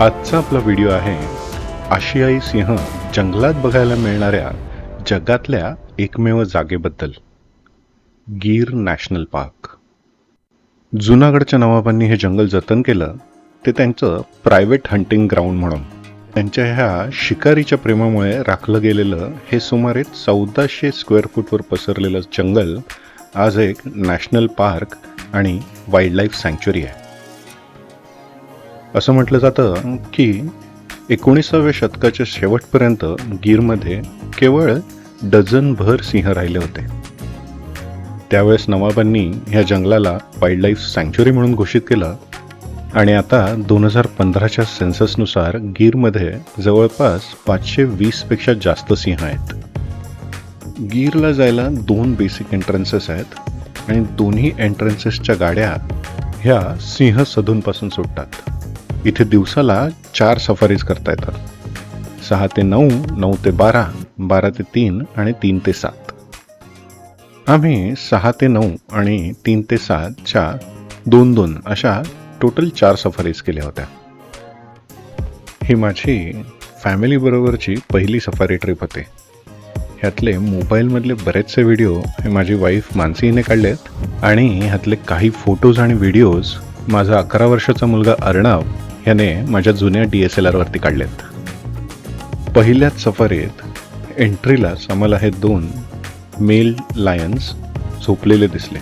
आजचा आपला व्हिडिओ आहे आशियाई सिंह जंगलात बघायला मिळणाऱ्या जगातल्या एकमेव जागेबद्दल. Gir national park. जुनागडच्या नवाबांनी हे जंगल जतन केलं ते त्यांचं प्रायव्हेट हंटिंग ग्राउंड म्हणून. त्यांच्या ह्या शिकारीच्या प्रेमामुळे राखलं गेलेलं हे सुमारे चौदाशे स्क्वेअर फूटवर पसरलेलं जंगल आज एक नॅशनल पार्क आणि वाईल्डलाईफ सँच्युरी आहे. असं म्हटलं जातं की एकोणीसाव्या शतकाच्या शेवटपर्यंत गीरमध्ये केवळ डझनभर सिंह राहिले होते. त्यावेळेस नवाबांनी ह्या जंगलाला वाईल्ड लाईफ म्हणून घोषित केलं आणि आता दोन हजार पंधराच्या सेन्ससनुसार गीरमध्ये जवळपास पाचशे वीसपेक्षा जास्त सिंह आहेत. गीरला जायला दोन बेसिक एंट्रन्सेस आहेत आणि दोन्ही एंट्रन्सेसच्या गाड्या ह्या सिंह सधूनपासून सुटतात. इथे दिवसाला चार सफारीज करता येतात. सहा ते नऊ नऊ ते बारा बारा ते तीन आणि तीन ते सात. आम्ही सहा ते नऊ आणि तीन ते सातच्या दोन दोन अशा टोटल चार सफारीज केल्या होत्या. ही माझी फॅमिलीबरोबरची पहिली सफारी ट्रिप होते. ह्यातले मोबाईलमधले बरेचसे व्हिडिओ हे माझी वाईफ मानसीने काढले काढलेत आणि ह्यातले काही फोटोज आणि व्हिडिओज माझा अकरा वर्षाचा मुलगा अर्णव ह्याने माझ्या जुन्या डी एस एल आरवरती काढलेत. पहिल्याच सफारीत एंट्रीलाच आम्हाला हे दोन मेल लायन्स झोपलेले दिसले.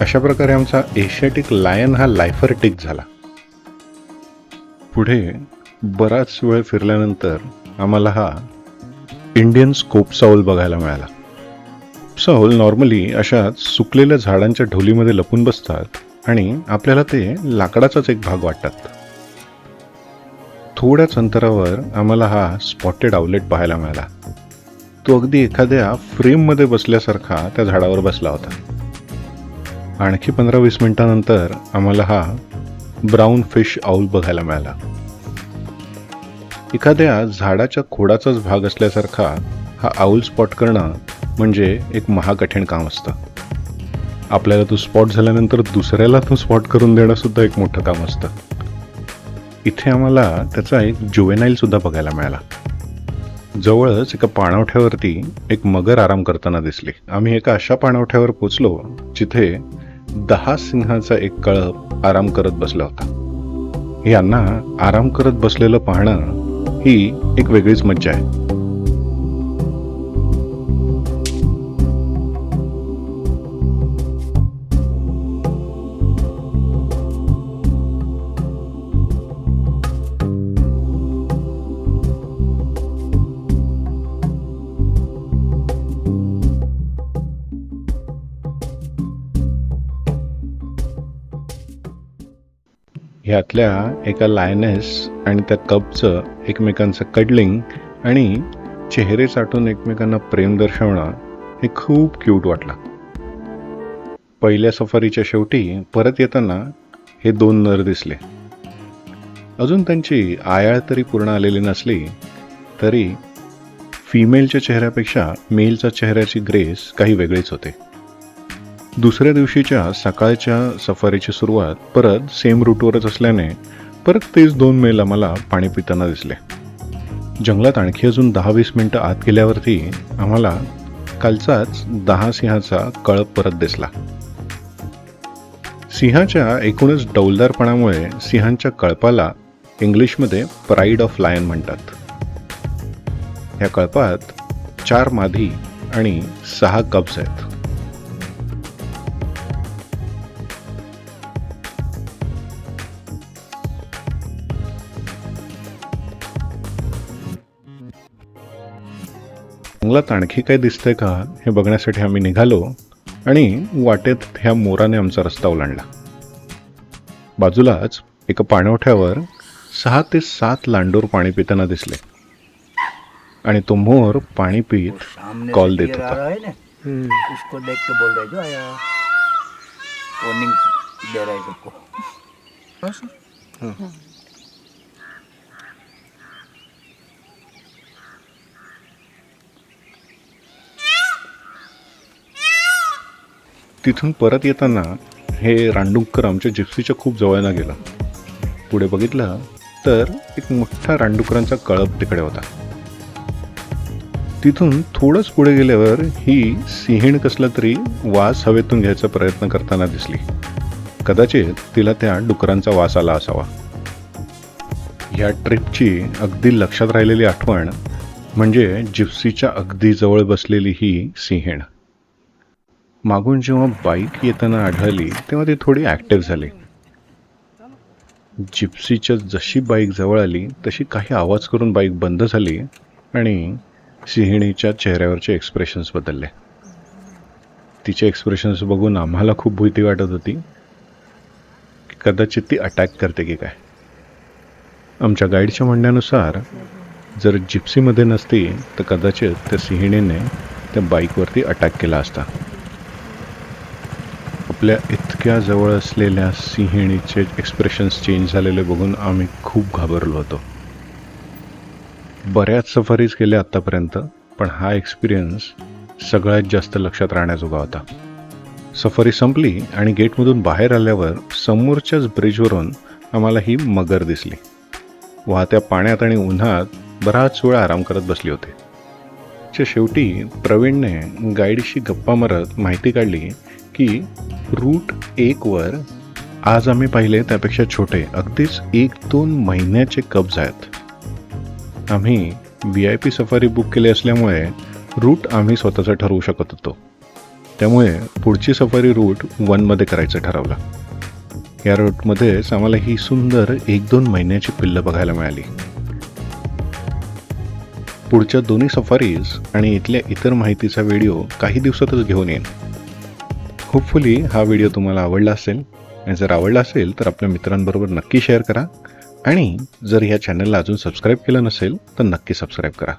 अशा प्रकारे आमचा एशियाटिक लायन हा लायफर टिक झाला. पुढे बराच वेळ फिरल्यानंतर आम्हाला हा इंडियन स्कोप साऊल बघायला मिळाला. साऊल नॉर्मली अशा सुकलेल्या झाडांच्या ढोलीमध्ये लपून बसतात आणि आपल्याला ते लाकडाचाच एक भाग वाटतात. थोड्याच अंतरावर आम्हाला हा स्पॉटेड आउलेट पाहायला मिळाला. तो अगदी एखाद्या फ्रेममध्ये बसल्यासारखा त्या झाडावर बसला होता. आणखी पंधरा वीस मिनिटानंतर आम्हाला हा ब्राऊन फिश आऊल बघायला मिळाला. एखाद्या झाडाच्या खोडाचाच भाग असल्यासारखा हा आऊल स्पॉट करणं म्हणजे एक महाकठीण काम असतं. आपल्याला तो स्पॉट झाल्यानंतर दुसऱ्याला तो स्पॉट करून देणं सुद्धा एक मोठं काम असतं. इथे आम्हाला त्याचा एक जुवेनाईलसुद्धा बघायला मिळाला. जवळच एका पाणवठ्यावरती एक मगर आराम करताना दिसली. आम्ही एका अशा पाणवठ्यावर पोचलो जिथे दहा सिंहाचा एक कळप आराम करत बसला होता. यांना आराम करत बसलेलं पाहणं ही एक वेगळीच मज्जा आहे. ह्यातल्या एका लायनेस आणि त्या कपचं एकमेकांचं कडलिंग आणि चेहरे साठून एकमेकांना प्रेम दर्शवणं हे खूप क्यूट वाटलं. पहिल्या सफारीच्या शेवटी परत येताना हे दोन नर दिसले. अजून त्यांची आयाळ तरी पूर्ण आलेली नसली तरी फिमेलच्या चेहऱ्यापेक्षा मेलच्या चेहऱ्याची ग्रेस काही वेगळीच होते. दुसऱ्या दिवशीच्या सकाळच्या सफारीची सुरुवात परत सेम रूटवरच असल्याने परत तेच दोन मेल आम्हाला पाणी पिताना दिसले. जंगलात आणखी अजून दहा वीस मिनटं आत गेल्यावरती आम्हाला कालचाच दहा सिंहाचा कळप परत दिसला. सिंहाच्या एकूणच डौलदारपणामुळे सिंहांच्या कळपाला इंग्लिशमध्ये प्राईड ऑफ लायन म्हणतात. ह्या कळपात चार मादी आणि सहा कब्स आहेत. जंगलात आणखी काय दिसतंय का हे बघण्यासाठी आम्ही निघालो आणि वाटेत ह्या मोराने आमचा रस्ता ओलांडला. बाजूलाच एका पाणवठ्यावर सहा ते सात लांडोर पाणी पिताना दिसले. आणि तो मोर पाणी पित कॉल देत होता. रहा ना? उसको देख के बोल रहे जो आया। वार्निंग दे रहा है सबको। तिथून परत येताना हे रांडुंकर आमच्या जिप्सीच्या खूप जवळला गेलं. पुढे बघितलं तर एक मोठा रानडुकरांचा कळप तिकडे होता. तिथून थोडंच पुढे गेल्यावर ही सिंहीण कसला तरी वास हवेतून घ्यायचा प्रयत्न करताना दिसली. कदाचित तिला त्या डुकरांचा वास आला असावा. ह्या ट्रिपची अगदी लक्षात राहिलेली आठवण म्हणजे जिप्सीच्या अगदी जवळ बसलेली ही सिंहीण. मागून जेव्हा बाईक येताना आढळली तेव्हा ती थोडी ॲक्टिव्ह झाली. जिप्सीच्या जशी बाईक जवळ आली तशी काही आवाज करून बाईक बंद झाली आणि सिंहिणीच्या चेहऱ्यावरचे एक्सप्रेशन्स बदलले. तिचे एक्सप्रेशन्स बघून आम्हाला खूप भीती वाटत होती. कदाचित ती अटॅक करते की काय? आमच्या गाईडच्या म्हणण्यानुसार जर जिप्सीमध्ये नसती तर कदाचित त्या सिंहिणीने त्या बाईकवरती अटॅक केला असता. आपल्या इतक्या जवळ असलेल्या सिंहिणीचे एक्सप्रेशन्स चेंज झालेले बघून आम्ही खूप घाबरलो होतो. बऱ्याच सफारीज केल्या आत्तापर्यंत पण हा एक्सपिरियन्स सगळ्यात जास्त लक्षात राहण्याजोगा होता. सफारी संपली आणि गेटमधून बाहेर आल्यावर समोरच्याच ब्रिजवरून आम्हाला ही मगर दिसली. वाहत्या पाण्यात आणि उन्हात बराच वेळ आराम करत बसली होती. च्या शेवटी प्रवीणने गाईडशी गप्पा मारत माहिती काढली की रूट एकवर आज आम्ही पाहिले त्यापेक्षा छोटे अगदीच एक दोन महिन्याचे कब्ज आहेत. आम्ही V I P safari book केली असल्यामुळे रूट आम्ही स्वतःचा ठरवू शकत होतो. त्यामुळे पुढची सफारी रूट वनमध्ये करायचं ठरवलं. या रूटमध्येच आम्हाला ही सुंदर एक दोन महिन्याची पिल्लं बघायला मिळाली. पुढच्या दोन्ही सफारीज आणि इथल्या इतर माहितीचा व्हिडिओ काही दिवसातच घेऊन येईन. होपफुली हा व्हिडिओ तुम्हाला आवडला असेल. आणि जर आवडला असेल तर आपल्या मित्रांबरोबर नक्की शेअर करा. आणि जर ह्या चॅनलला अजून सबस्क्राईब केलं नसेल तर नक्की सबस्क्राईब करा.